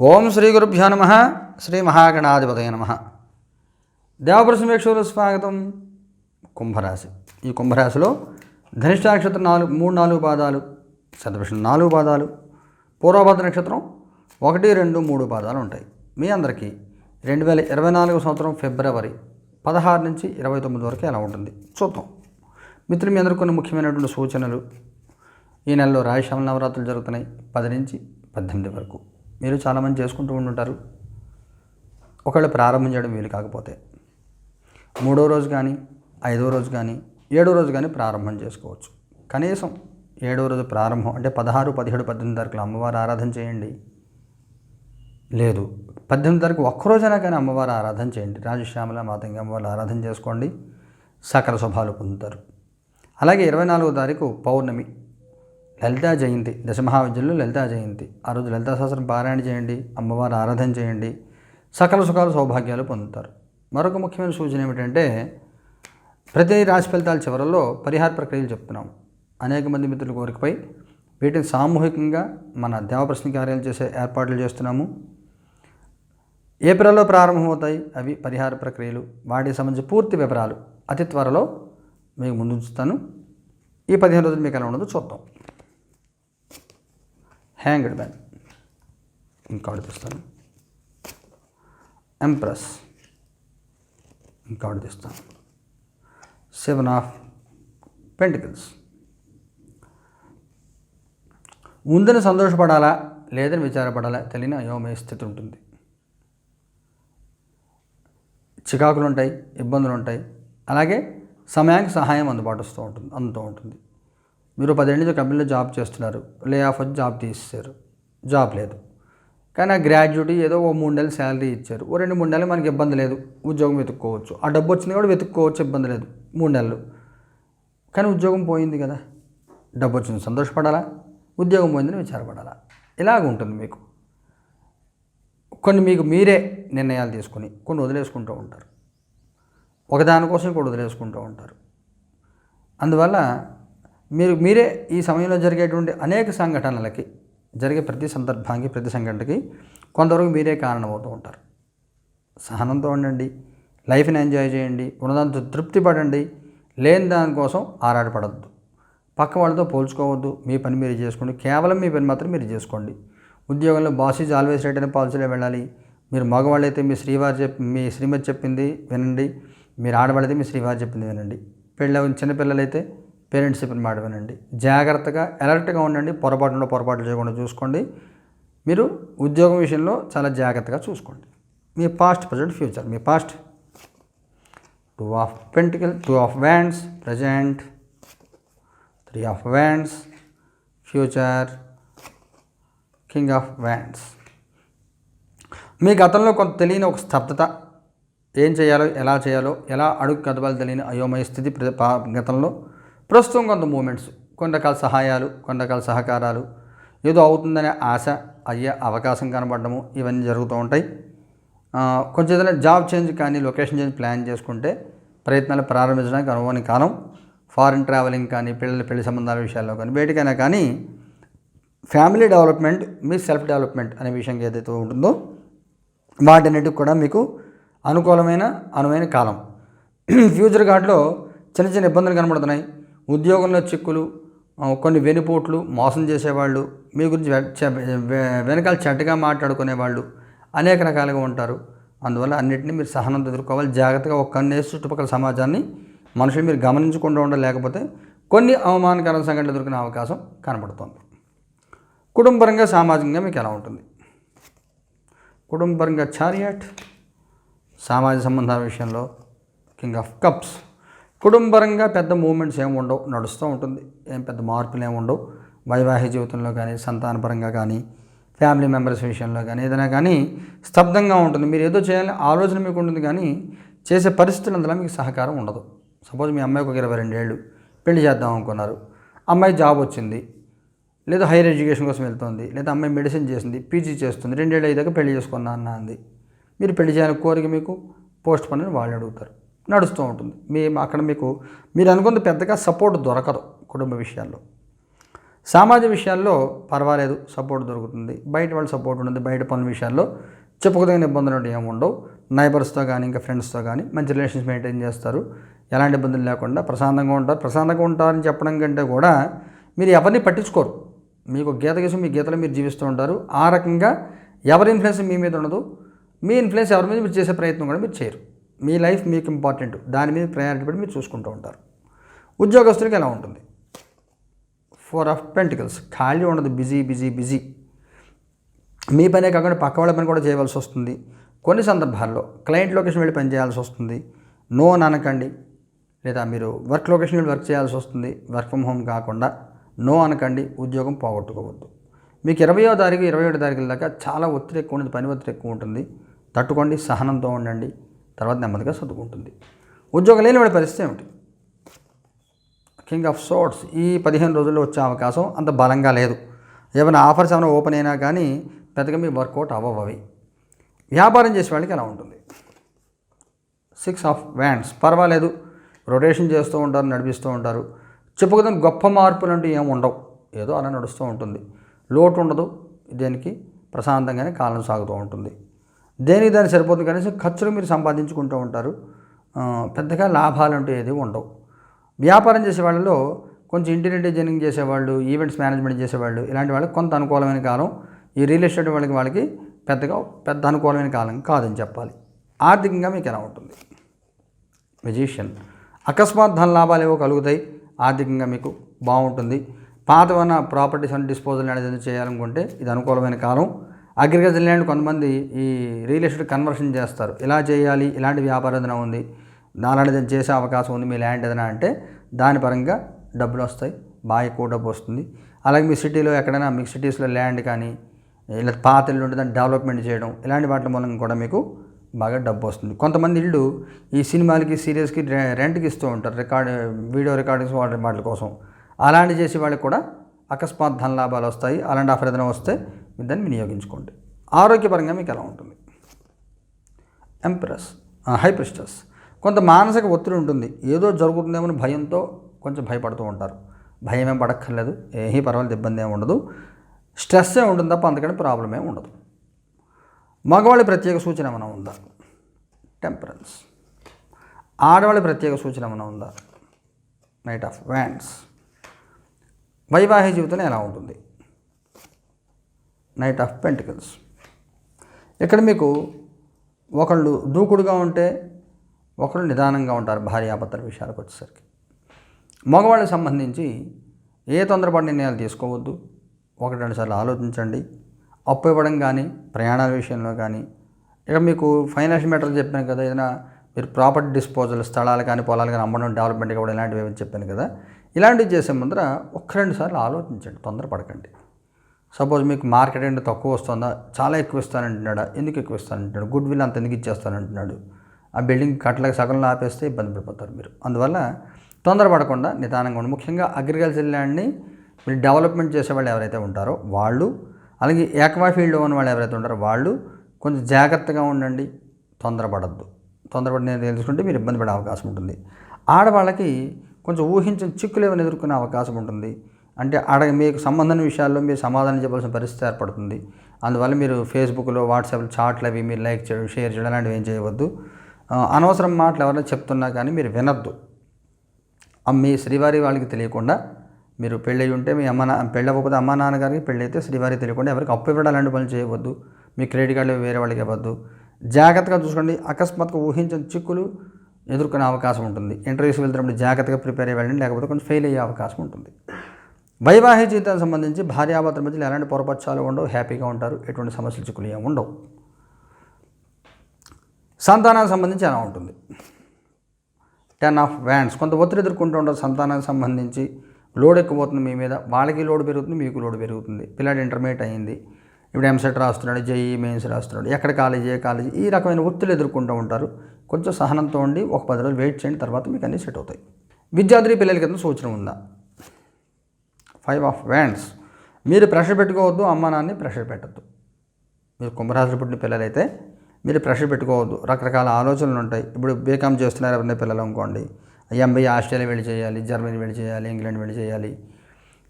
ఓం శ్రీ గురుభ్యో నమ. శ్రీ మహాగణాధిపతయ నమ. దేవప్రసమేక్షలు స్వాగతం. కుంభరాశి. ఈ కుంభరాశిలో ధనిష్ట నక్షత్రం నాలుగు మూడు నాలుగు పాదాలు శతభిషం నాలుగు పాదాలు పూర్వభద్ర నక్షత్రం ఒకటి రెండు మూడు పాదాలు ఉంటాయి. మీ అందరికీ రెండు వేల ఇరవై నాలుగు సంవత్సరం ఫిబ్రవరి పదహారు నుంచి ఇరవై తొమ్మిది వరకు ఎలా ఉంటుంది? చూద్దాం. మిత్రులు మీ అందరికీ కొన్ని ముఖ్యమైనటువంటి సూచనలు. ఈ నెలలో రాయశ్యామ నవరాత్రులు జరుగుతున్నాయి. పది నుంచి పద్దెనిమిది వరకు. మీరు చాలామంది చేసుకుంటూ ఉంటుంటారు ఒకవేళ ప్రారంభం చేయడం వీలు కాకపోతే. మూడో రోజు కానీ ఐదో రోజు కానీ ఏడో రోజు కానీ ప్రారంభం చేసుకోవచ్చు. కనీసం ఏడో రోజు ప్రారంభం అంటే పదహారు పదిహేడు పద్దెనిమిది తారీఖులు అమ్మవారు ఆరాధన చేయండి. లేదు పద్దెనిమిది తారీఖు ఒక్కరోజైనా కానీ అమ్మవారు ఆరాధన చేయండి. రాజశ్యామల మాతంగి అమ్మవారు ఆరాధన చేసుకోండి. సకల శుభాలు పొందుతారు. అలాగే ఇరవై నాలుగో తారీఖు పౌర్ణమి. లలితా జయంతి దశమహావిద్యంలో లలితా జయంతి. ఆ రోజు లలితా సహస్రం పారాయణ చేయండి అమ్మవారు ఆరాధన చేయండి సకల సుఖాలు సౌభాగ్యాలు పొందుతారు. మరొక ముఖ్యమైన సూచన ఏమిటంటే ప్రతి రాశి ఫలితాల చివరలో పరిహార ప్రక్రియలు చెప్తున్నాం. అనేక మంది మిత్రుల కోరికపై వీటిని సామూహికంగా మన దేవప్రశ్న కార్యాలు చేసే ఏర్పాట్లు చేస్తున్నాము. ఏప్రిల్లో ప్రారంభమవుతాయి అవి పరిహార ప్రక్రియలు. వాటికి సంబంధించి పూర్తి వివరాలు అతి త్వరలో మీకు ముందుంచుతాను. ఈ పదిహేను రోజులు మీకు ఎలా ఉండదు చూద్దాం. హ్యాంగ్డ్ మ్యాన్ ఇంకా తీస్తాను. ఎంప్రెస్ ఇంకా తీస్తాను. సెవెన్ ఆఫ్ పెంటికల్స్ ఉందని సంతోషపడాలా? లేదని విచారపడాలా? తెలియని అయోమయ స్థితి ఉంటుంది. చికాకులు ఉంటాయి ఇబ్బందులు ఉంటాయి. అలాగే సమయానికి సహాయం అందుబాటు వస్తూ ఉంటుంది అందుతూ ఉంటుంది. మీరు పదేళ్ళ నుంచి కంపెనీలో జాబ్ చేస్తున్నారు. లే ఆఫ్ వచ్చి జాబ్ తీసేశారు. జాబ్ లేదు. కానీ ఆ గ్రాడ్యుయేట్ ఏదో ఓ మూడు నెలలు శాలరీ ఇచ్చారు. ఓ రెండు మూడు నెలలు మనకి ఇబ్బంది లేదు. ఉద్యోగం వెతుక్కోవచ్చు. ఆ డబ్బు వచ్చింది కూడా వెతుక్కోవచ్చు ఇబ్బంది లేదు. మూడు నెలలు. కానీ ఉద్యోగం పోయింది కదా. డబ్బు వచ్చింది సంతోషపడాలా? ఉద్యోగం పోయిందని విచారపడాలా? ఇలాగ ఉంటుంది మీకు. కొన్ని మీకు మీరే నిర్ణయాలు తీసుకొని కొన్ని వదిలేసుకుంటూ ఉంటారు. ఒకదానికోసం కూడా వదిలేసుకుంటూ ఉంటారు. అందువల్ల మీరు మీరే ఈ సమయంలో జరిగేటువంటి అనేక సంఘటనలకి జరిగే ప్రతి సందర్భానికి ప్రతి సంఘటనకి కొంతవరకు మీరే కారణమవుతూ ఉంటారు. సహనంతో ఉండండి లైఫ్ని ఎంజాయ్ చేయండి ఉన్నదాంతో తృప్తి పడండి లేని దానికోసం ఆరాటపడద్దు. పక్క వాళ్ళతో పోల్చుకోవద్దు మీ పని మీరు చేసుకోండి కేవలం మీ పని మాత్రం మీరు చేసుకోండి. ఉద్యోగంలో బాస్ ఈజ్ ఆల్వేస్ రైట్ అనే పాలసీలో వెళ్ళాలి. మీరు మగవాళ్ళైతే మీ శ్రీవారు చెప్ మీ శ్రీమతి చెప్పింది వినండి. మీరు ఆడవాళ్ళైతే మీ శ్రీవారు చెప్పింది వినండి. పెళ్ళ చిన్నపిల్లలైతే పేరెంట్స్ చెప్పిన మాట వినండి. జాగ్రత్తగా అలర్ట్గా ఉండండి. పొరపాటులో పొరపాట్లు చేయకుండా చూసుకోండి. మీరు ఉద్యోగం విషయంలో చాలా జాగ్రత్తగా చూసుకోండి. మీ past present future me past. Two of pentacles two of wands present. Three of wands future. King of wands. మీ గతంలో కొంత తెలియని ఒక స్తబ్దత ఏం చేయాలో ఎలా చేయాలో ఎలా అడుగు కదపాలో తెలియని అయోమయ స్థితి ప్ర- గతంలో ప్రస్తుతం కొంత మూమెంట్స్ కొన్ని రకాల సహాయాలు కొన్ని రకాల సహకారాలు ఏదో అవుతుందనే ఆశ అయ్యే అవకాశం కనబడము ఇవన్నీ జరుగుతూ ఉంటాయి. కొంచెం ఏదైనా జాబ్ చేంజ్ కానీ లొకేషన్ చేంజ్ ప్లాన్ చేసుకుంటే ప్రయత్నాలు ప్రారంభించడానికి అనుకోని కాలం. ఫారిన్ ట్రావెలింగ్ కానీ పిల్లల పెళ్ళి సంబంధాల విషయాల్లో కానీ వేటికైనా కానీ ఫ్యామిలీ డెవలప్మెంట్ మీ సెల్ఫ్ డెవలప్మెంట్ అనే విషయం ఏదైతే ఉంటుందో వాటన్నిటికి కూడా మీకు అనుకూలమైన అనువైన కాలం. ఫ్యూచర్ గార్డ్లో చిన్న చిన్న ఇబ్బందులు కనబడుతున్నాయి. ఉద్యోగంలో చిక్కులు కొన్ని వెనుపోట్లు మోసం చేసేవాళ్ళు మీ గురించి వెనకాల చెడ్డగా మాట్లాడుకునేవాళ్ళు అనేక రకాలుగా ఉంటారు. అందువల్ల అన్నింటినీ మీరు సహనంతో ఎదుర్కోవాలి. జాగ్రత్తగా ఒక కన్నేసి చుట్టుపక్కల సమాజాన్ని మనుషులు మీరు గమనించకుండా ఉండలేకపోతే కొన్ని అవమానకర సంఘటనలు ఎదుర్కొనే అవకాశం కనబడుతుంది. కుటుంబరంగా సామాజికంగా మీకు ఎలా ఉంటుంది? కుటుంబరంగా చారియట్ సామాజిక సంబంధాల విషయంలో కింగ్ ఆఫ్ కప్స్. కుటుంబరంగా పెద్ద మూమెంట్స్ ఏమి ఉండవు నడుస్తూ ఉంటుంది. ఏం పెద్ద మార్పులు ఏమి ఉండవు. వైవాహిక జీవితంలో కానీ సంతానపరంగా కానీ ఫ్యామిలీ మెంబర్స్ విషయంలో కానీ ఏదైనా కానీ స్తబ్దంగా ఉంటుంది. మీరు ఏదో చేయాలని ఆలోచన మీకు ఉంటుంది కానీ చేసే పరిస్థితులు అందులో మీకు సహకారం ఉండదు. సపోజ్ మీ అమ్మాయికి ఒక ఇరవై రెండేళ్ళు పెళ్ళి చేద్దాం అనుకున్నారు. అమ్మాయి జాబ్ వచ్చింది లేదా హైయర్ ఎడ్యుకేషన్ కోసం వెళ్తుంది లేదా అమ్మాయి మెడిసిన్ చేసింది పీజీ చేస్తుంది రెండేళ్ళు అయ్యాక పెళ్ళి చేసుకున్నా అన్న అంది. మీరు పెళ్ళి చేయాలని కోరిక మీకు పోస్ట్ పని వాళ్ళు అడుగుతారు. నడుస్తూ ఉంటుంది. మీ అక్కడ మీకు మీరు అనుకున్న పెద్దగా సపోర్ట్ దొరకదు కుటుంబ విషయాల్లో. సామాజిక విషయాల్లో పర్వాలేదు సపోర్ట్ దొరుకుతుంది. బయట వాళ్ళ సపోర్ట్ ఉంటుంది బయట పనుల విషయాల్లో చెప్పుకోదగిన ఇబ్బందులు అంటే ఏమి ఉండవు. నైబర్స్తో కానీ ఇంకా ఫ్రెండ్స్తో కానీ మంచి రిలేషన్స్ మెయింటైన్ చేస్తారు. ఎలాంటి ఇబ్బందులు లేకుండా ప్రశాంతంగా ఉంటారు. ప్రశాంతంగా ఉంటారని చెప్పడం కంటే కూడా మీరు ఎవరిని పట్టించుకోరు. మీకు గీత గీసి మీ గీతలో మీరు జీవిస్తూ ఉంటారు. ఆ రకంగా ఎవరి ఇన్ఫ్లుయెన్స్ మీ మీద ఉండదు. మీ ఇన్ఫ్లుయెన్స్ ఎవరి మీద మీరు చేసే ప్రయత్నం కూడా మీరు చేయరు. మీ లైఫ్ మీకు ఇంపార్టెంట్. దాని మీద ప్రయారిటీ పెట్టి మీరు చూసుకుంటూ ఉంటారు. ఉద్యోగస్తులకి ఎలా ఉంటుంది? ఫోర్ ఆఫ్ పెంటికల్స్ ఖాళీ ఉండదు. బిజీ బిజీ బిజీ మీ పనే కాకుండా పక్క వాళ్ళ పని కూడా చేయవలసి వస్తుంది. కొన్ని సందర్భాల్లో క్లయింట్ లొకేషన్ వెళ్ళి పని చేయాల్సి వస్తుంది. నో అని అనకండి. లేదా మీరు వర్క్ లొకేషన్ వెళ్ళి వర్క్ చేయాల్సి వస్తుంది. వర్క్ ఫ్రమ్ హోమ్ కాకుండా నో అనకండి. ఉద్యోగం పోగొట్టుకోవద్దు. మీకు ఇరవయో తారీఖు ఇరవై ఏడో తారీఖుల దాకా చాలా ఒత్తిడి ఎక్కువ ఉంటుంది పని ఒత్తిడి ఎక్కువ ఉంటుంది. తట్టుకోండి. సహనంతో ఉండండి. తర్వాత నెమ్మదిగా సర్దుకుంటుంది. ఉద్యోగం లేని వాడి పరిస్థితి ఏమిటి? కింగ్ ఆఫ్ సోర్ట్స్ ఈ పదిహేను రోజుల్లో వచ్చే అవకాశం అంత బలంగా లేదు. ఏమైనా ఆఫర్స్ ఏమైనా ఓపెన్ అయినా కానీ పెద్దగా మీ వర్కౌట్ అవ్వవు అవి వ్యాపారం చేసే వాళ్ళకి ఎలా ఉంటుంది? సిక్స్ ఆఫ్ వ్యాండ్స్ పర్వాలేదు. రొటేషన్ చేస్తూ ఉంటారు నడిపిస్తూ ఉంటారు. చెప్పుకుందాం గొప్ప మార్పులు అంటూ ఏమి ఉండవు. ఏదో అలా నడుస్తూ ఉంటుంది. లోటు ఉండదు. దేనికి? ప్రశాంతంగానే కాలం సాగుతూ ఉంటుంది. దేనికి దాన్ని సరిపోతుంది? కనీసం ఖర్చులు మీరు సంపాదించుకుంటూ ఉంటారు. పెద్దగా లాభాలు అంటూ ఏది ఉండవు. వ్యాపారం చేసే వాళ్ళలో కొంచెం ఇంటీరియర్ డిజైనింగ్ చేసేవాళ్ళు ఈవెంట్స్ మేనేజ్మెంట్ చేసేవాళ్ళు ఇలాంటి వాళ్ళకి కొంత అనుకూలమైన కాలం ఈ రియల్ ఎస్టేట్ వాళ్ళకి వాళ్ళకి పెద్దగా పెద్ద అనుకూలమైన కాలం కాదని చెప్పాలి. ఆర్థికంగా మీకు ఎలా ఉంటుంది? మెజీషియన్. అకస్మాత్ ధన లాభాలు ఏవో కలుగుతాయి. ఆర్థికంగా మీకు బాగుంటుంది. పాతవన్న ప్రాపర్టీస్ అని డిస్పోజల్ అనేది చేయాలనుకుంటే ఇది అనుకూలమైన కాలం. అగ్రికల్చర్ ల్యాండ్ కొంతమంది ఈ రియల్ ఎస్టేట్ కన్వర్షన్ చేస్తారు. ఇలా చేయాలి ఇలాంటి వ్యాపారం ఏదైనా ఉంది నాలాంటిది చేసే అవకాశం ఉంది మీ ల్యాండ్ ఏదైనా అంటే దాని పరంగా డబ్బులు వస్తాయి బాగా ఎక్కువ డబ్బు వస్తుంది. అలాగే మీ సిటీలో ఎక్కడైనా మీ సిటీస్లో ల్యాండ్ కానీ ఇలా పాత ఇల్లు ఉంటే దాన్ని డెవలప్మెంట్ చేయడం ఇలాంటి వాటి మూలంగా కూడా మీకు బాగా డబ్బు వస్తుంది. కొంతమంది ఇళ్ళు ఈ సినిమాలకి సీరియల్స్కి రె- రెంట్కి ఇస్తూ ఉంటారు రికార్డ్ వీడియో రికార్డింగ్స్ వాటి వాటి కోసం. అలాంటి చేసే వాళ్ళకి కూడా అకస్మాత్ ధన లాభాలు వస్తాయి అలాంటి ఆఫర్ ఏదైనా వస్తే మీరు దాన్ని వినియోగించుకోండి. ఆరోగ్యపరంగా మీకు ఎలా ఉంటుంది? ఎంప్రెస్ హైప్రిస్టస్ కొంత మానసిక ఒత్తిడి ఉంటుంది. ఏదో జరుగుతుందేమో అని భయంతో కొంచెం భయపడుతూ ఉంటారు. భయం ఏం పడక్కర్లేదు. ఏమీ పర్వాలేదు. ఇబ్బంది ఏమి ఉండదు. స్ట్రెస్ ఏ ఉంటుంది తప్ప అందుకని ప్రాబ్లం ఏమి ఉండదు. మగవాళ్ళ ప్రత్యేక సూచన ఏమైనా ఉందా? టెంపరెన్స్ ఆడవాళ్ళ ప్రత్యేక సూచన ఏమైనా ఉందా? నైట్ ఆఫ్ వ్యాండ్స్ వైవాహిక జీవితంలో ఎలా ఉంటుంది? నైట్ ఆఫ్ పెంటికల్స్ ఇక్కడ మీకు ఒకళ్ళు దూకుడుగా ఉంటే ఒకళ్ళు నిదానంగా ఉంటారు భార్యాపత్ర విషయాలకు వచ్చేసరికి. మగవాళ్ళకి సంబంధించి ఏ తొందరపడి నిర్ణయాలు తీసుకోవద్దు. ఒకటి రెండు సార్లు ఆలోచించండి. అప్పు ఇవ్వడం కానీ ప్రయాణాల విషయంలో కానీ. ఇక మీకు ఫైనాన్షియల్ మ్యాటర్ చెప్పాను కదా ఏదైనా మీరు ప్రాపర్టీ డిస్పోజల్ స్థలాలు కానీ పొలాలు కానీ అమ్మడం డెవలప్మెంట్ ఇవ్వడం ఇలాంటివి ఏమైనా చెప్పాను కదా. ఇలాంటివి చేసే ముందర ఒక్క రెండు సార్లు ఆలోచించండి తొందరపడకండి. సపోజ్ మీకు మార్కెట్ అంటే తక్కువ వస్తుందా? చాలా ఎక్కువ ఇస్తానంటున్నాడా? ఎందుకు ఎక్కువ ఇస్తానంటున్నాడు? గుడ్ విల్ అంత ఎందుకు ఇచ్చేస్తానంటున్నాడు? ఆ బిల్డింగ్ కట్టలకు సగంలో ఆపేస్తే ఇబ్బంది పడిపోతారు మీరు. అందువల్ల తొందరపడకుండా నిదానంగా ఉండి. ముఖ్యంగా అగ్రికల్చర్ ల్యాండ్ని మీరు డెవలప్మెంట్ చేసే వాళ్ళు ఎవరైతే ఉంటారో వాళ్ళు అలాగే ఏకవా ఫీల్డ్ ఉన్న వాళ్ళు ఎవరైతే ఉంటారో వాళ్ళు కొంచెం జాగ్రత్తగా ఉండండి. తొందరపడద్దు. తొందరపడి నేను తెలుసుకుంటే మీరు ఇబ్బంది పడే అవకాశం ఉంటుంది. ఆడవాళ్ళకి కొంచెం ఊహించిన చిక్కులు ఏమైనా ఎదుర్కొనే అవకాశం ఉంటుంది. అంటే ఆడ మీకు సంబంధం విషయాల్లో మీరు సమాధానం చెప్పాల్సిన పరిస్థితి ఏర్పడుతుంది. అందువల్ల మీరు ఫేస్బుక్లో వాట్సాప్లో చాట్లు అవి మీరు లైక్ చేయడం షేర్ చేయడం అలాంటివి ఏం చేయవద్దు. అనవసరం మాటలు ఎవరైనా చెప్తున్నా కానీ మీరు వినద్దు. మీ శ్రీవారి వాళ్ళకి తెలియకుండా మీరు పెళ్ళి ఉంటే మీ అమ్మ నా పెళ్ళి అవ్వకపోతే అమ్మ నాన్నగారికి పెళ్ళి అయితే శ్రీవారికి తెలియకుండా ఎవరికి అప్పు ఇవ్వడం అలాంటి పనులు చేయవద్దు. మీ క్రెడిట్ కార్డులు వేరే వాళ్ళకి ఇవ్వద్దు. జాగ్రత్తగా చూసుకోండి. అకస్మాత్తుగా ఊహించిన చిక్కులు ఎదుర్కొనే అవకాశం ఉంటుంది. ఇంటర్వ్యూస్ వెళ్తున్నప్పుడు జాగ్రత్తగా ప్రిపేర్ అయ్యి వెళ్ళండి. లేకపోతే కొంచెం ఫెయిల్ అయ్యే అవకాశం ఉంటుంది. వైవాహిక జీవితానికి సంబంధించి భార్యాభర్తల మధ్యలో ఎలాంటి పొరపక్షాలు ఉండవు హ్యాపీగా ఉంటారు ఎటువంటి సమస్యలు చిక్కులు ఏమి ఉండవు. సంతానానికి సంబంధించి ఎలా ఉంటుంది. టెన్ ఆఫ్ వ్యాండ్స్ కొంత ఒత్తిడి ఎదుర్కొంటూ ఉంటారు సంతానానికి సంబంధించి. లోడ్ ఎక్కువవుతుంది మీ మీద వాళ్ళకి లోడ్ పెరుగుతుంది మీకు లోడ్ పెరుగుతుంది. పిల్లాడు ఇంటర్మీడియట్ అయ్యింది ఇప్పుడు ఎంసెట్ రాస్తున్నాడు జేఈ మెయిన్స్ రాస్తున్నాడు. ఎక్కడ కాలేజీ ఏ కాలేజీ ఈ రకమైన ఒత్తిడి ఎదుర్కొంటూ ఉంటారు. కొంచెం సహనంతో ఉండి ఒక పది రోజులు వెయిట్ చేయండి తర్వాత మీకు అన్నీ సెట్ అవుతాయి. విద్యార్థి పిల్లలకి కింద సూచన ఉందా? Five of wands. మీరు ప్రెషర్ పెట్టుకోవద్దు అమ్మ నాన్ని ప్రెషర్ పెట్టద్దు. మీరు కుంభరాశులు పుట్టిన పిల్లలైతే మీరు ప్రెషర్ పెట్టుకోవద్దు. రకరకాల ఆలోచనలు ఉంటాయి. ఇప్పుడు బీకామ్ చేస్తున్నారు ఎవరైనా పిల్లలు అనుకోండి. ఎంబీఏ ఆస్ట్రేలియా వెళ్ళి చేయాలి జర్మనీ వెళ్ళి చేయాలి ఇంగ్లాండ్ వెళ్ళి చేయాలి.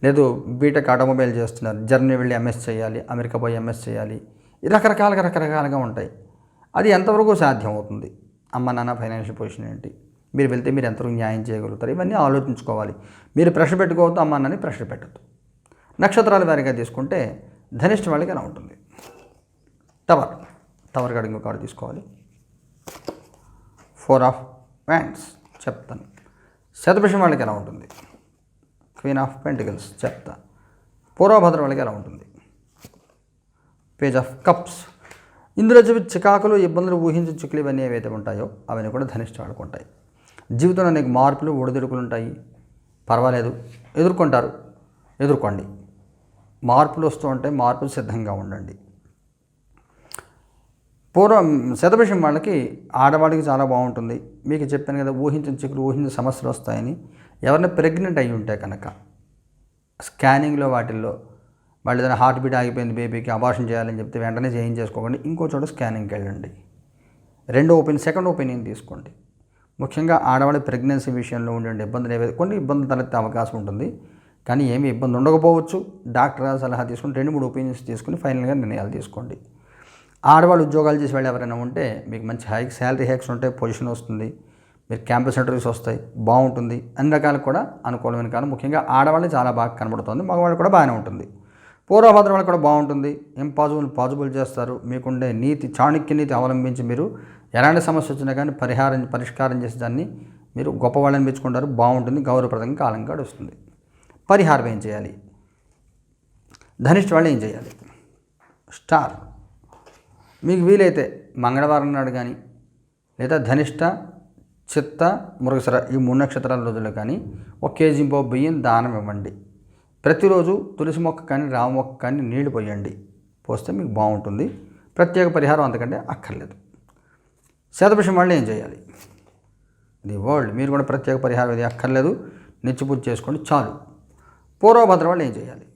లేదు బీటెక్ ఆటోమొబైల్ చేస్తున్నారు. జర్మనీ వెళ్ళి ఎంఎస్ చేయాలి అమెరికా పోయి ఎంఎస్ చేయాలి. రకరకాలుగా రకరకాలుగా ఉంటాయి. అది ఎంతవరకు సాధ్యం అవుతుంది? అమ్మ నాన్న ఫైనాన్షియల్ పొజిషన్ ఏంటి? మీరు వెళ్తే మీరు ఎంతవరకు న్యాయం చేయగలుగుతారు? ఇవన్నీ ఆలోచించుకోవాలి. మీరు ప్రెషర్ పెట్టుకోవద్దు అమ్మ నాన్నని ప్రెషర్ పెట్టద్దు. నక్షత్రాల వారిగా తీసుకుంటే ధనిష్ట వాళ్ళకి ఎలా ఉంటుంది. టవర్. టవర్ కాడ ఇంకో కార్డు తీసుకోవాలి. Four of pants. చెప్తాను. శతభిషం వాళ్ళకి ఎలా ఉంటుంది? Queen of pentacles. చెప్తా. పూర్వభద్ర వాళ్ళకి ఎలా ఉంటుంది? Page of cups. ఇందులో చెప్పి చికాకులు ఇబ్బందులు ఊహించి చిక్కులు ఇవన్నీ ఏవైతే ఉంటాయో అవన్నీ కూడా ధనిష్ట ఆడుకుంటాయి జీవితంలో అనేక మార్పులు ఒడిదుడుకులు ఉంటాయి. పర్వాలేదు. ఎదుర్కొంటారు. ఎదుర్కోండి. మార్పులు వస్తూ ఉంటే మార్పులు సిద్ధంగా ఉండండి. పూర్వం శతభిషం వాళ్ళకి ఆడవాళ్ళకి చాలా బాగుంటుంది. మీకు చెప్పాను కదా ఊహించిన చిక్కులు ఊహించిన సమస్యలు వస్తాయని. ఎవరైనా ప్రెగ్నెంట్ అయి ఉంటే కనుక స్కానింగ్లో వాటిల్లో వాళ్ళు ఏదైనా హార్ట్ బీట్ ఆగిపోయింది బేబీకి అబార్షన్ చేయాలని చెప్తే వెంటనే చేయించేసుకోకండి. ఇంకో చోట స్కానింగ్కి వెళ్ళండి. రెండో ఒపీనియన్ సెకండ్ ఒపీనియన్ తీసుకోండి? ముఖ్యంగా ఆడవాళ్ళ ప్రెగ్నెన్సీ విషయంలో ఉండే ఇబ్బందులు ఏవైతే కొన్ని ఇబ్బందులు తలెత్తే అవకాశం ఉంటుంది. కానీ ఏమి ఇబ్బంది ఉండకపోవచ్చు. డాక్టర్ సలహా తీసుకుని రెండు మూడు ఒపీనియన్స్ తీసుకుని ఫైనల్గా నిర్ణయాలు తీసుకోండి. ఆడవాళ్ళు ఉద్యోగాలు చేసి వాళ్ళు ఎవరైనా ఉంటే మీకు మంచి హైక్ శాలరీ హైక్స్ ఉంటాయి పొజిషన్ వస్తుంది. మీరు క్యాంపస్ ఇంటర్వ్యూస్ వస్తాయి. బాగుంటుంది. అన్ని రకాలు కూడా అనుకూలమైన కాలం ముఖ్యంగా ఆడవాళ్ళు చాలా బాగా కనబడుతుంది. మగవాళ్ళు కూడా బాగానే ఉంటుంది. పూర్వభద్ర వాళ్ళు కూడా బాగుంటుంది. ఇంపాసిబుల్ పాజిబుల్ చేస్తారు. మీకుండే నీతి చాణక్య నీతి అవలంబించి మీరు ఎలాంటి సమస్య వచ్చినా కానీ పరిహారం పరిష్కారం చేసి దాన్ని మీరు గొప్పవాళ్ళని మెచ్చుకుంటారు బాగుంటుంది గౌరవప్రదంగా కాలం గడుస్తుంది. పరిహారం ఏం చేయాలి? ధనిష్ట వాళ్ళు ఏం చేయాలి? స్టార్. మీకు వీలైతే మంగళవారం నాడు కానీ లేదా ధనిష్ట చిత్త మృగశిర ఈ మూడు నక్షత్రాల రోజుల్లో కానీ ఒక కేజీ పో బియ్యం దానం ఇవ్వండి. ప్రతిరోజు తులసి మొక్క కానీ రామ మొక్క కానీ నీళ్ళు పోయండి. పోస్తే మీకు బాగుంటుంది. ప్రత్యేక పరిహారం అంతకంటే అక్కర్లేదు. శతభిషం వాళ్ళు ఏం చేయాలి? ది వరల్డ్ మీరు కూడా ప్రత్యేక పరిహారం ఇది అక్కర్లేదు. నిత్యపూజ చేసుకోండి చాలు. పూర్వభద్ర వాళ్ళు ఏం చేయాలి?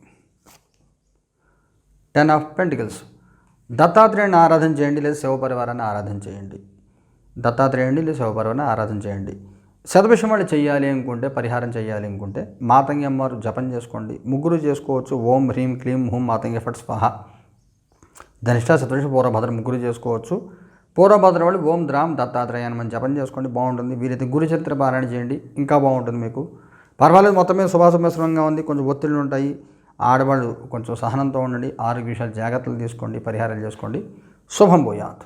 టెన్ ఆఫ్ పెంటికల్స్ దత్తాత్రేయుని ఆరాధన చేయండి లేదా శివపరివారాన్ని ఆరాధన చేయండి. దత్తాత్రేయుని లేదా శివపరివారాన్ని ఆరాధన చేయండి. శతభిషం వాళ్ళు చేయాలి అనుకుంటే పరిహారం చేయాలి అనుకుంటే మాతంగి అమ్మవారు జపం చేసుకోండి. ముగ్గురు చేసుకోవచ్చు. ఓం హ్రీం క్లీం హూం మాతంగి ఫట్ స్వాహ ధనిష్ట శతభిష పూర్వభద్ర ముగ్గురు చేసుకోవచ్చు. పూర్వభద్ర వాళ్ళు ఓం ద్రాం దత్తాత్రేయాన్ని మనం జపం చేసుకోండి బాగుంటుంది. వీరైతే గురుచరిత్ర పారాయణ చేయండి ఇంకా బాగుంటుంది మీకు. పర్వాలేదు మొత్తం మీద శుభాశుభ్రస్రంగా ఉంది కొంచెం ఒత్తిళ్ళు ఉంటాయి. ఆడవాళ్ళు కొంచెం సహనంతో ఉండండి ఆరోగ్య విషయాలు జాగ్రత్తలు తీసుకోండి పరిహారాలు చేసుకోండి. శుభం పోయాత్